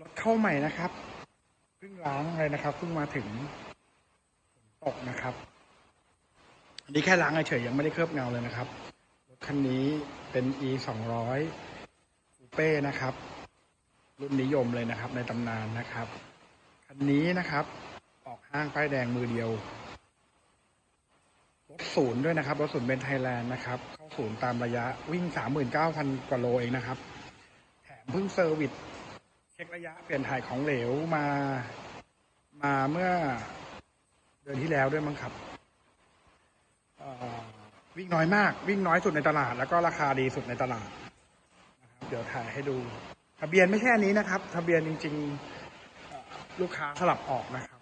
รถเข้าใหม่นะครับเพิ่งล้างเลยนะครับเพิ่งมาถึงตกนะครับอันนี้แค่ล้างเฉยยังไม่ได้เคลือบเงาเลยนะครับรถคันนี้เป็น e สองร้อยคูเป้นะครับ รุ่นนิยมเลยนะครับ ในตำนานนะครับคันนี้นะครับ ออกห้างป้ายแดงมือเดียวรถศูนย์ด้วยนะครับรถศูนย์เป็นไทยแลนด์นะครับ เข้าศูนย์ตามระยะวิ่ง39,000กว่าโลเองนะครับ แถมเพิ่งเซอร์วิส เช็คระยะเปลี่ยนถ่ายของเหลวมา มาเมื่อเดือนที่แล้วด้วยมั้งครับวิ่งน้อยมาก วิ่งน้อยสุดในตลาด แล้วก็ราคาดีสุดในตลาดนะครับเดี๋ยวถ่ายให้ดู ทะเบียนไม่ใช่นี้นะครับ ทะเบียนจริง ๆ ลูกค้าสลับออกนะครับ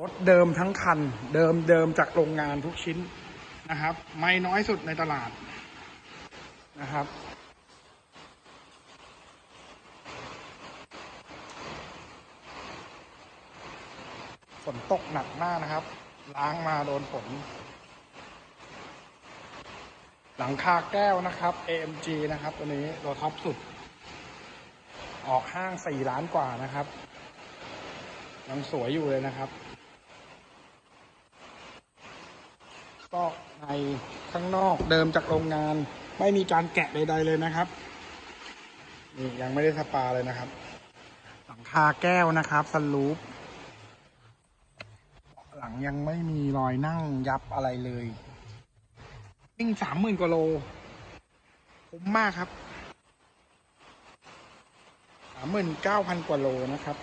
รถเดิมทั้งคัน เดิมเดิมจากโรงงานทุกชิ้นนะครับ ไม่น้อยสุดในตลาดนะครับ ฝนตกหนักมากนะครับ ล้างมาโดนฝน หลังคาแก้วนะครับ AMG นะครับ ตัวนี้ตัวท็อปสุด ออกห้างสี่ล้านกว่านะครับยังสวยอยู่เลยนะครับก็ในข้างนอกเดิมจากโรงงาน ไม่มีการแกะใดๆเลยนะครับนี่ยังไม่ได้สปาเลยนะครับหลังคาแก้วนะครับสลูป ยังไม่มีรอยนั่งยับอะไรเลยวิ่งสามหมื่นกว่าโลคุ้มมากครับสามหมื่นเก้าพันกว่าโลนะครับ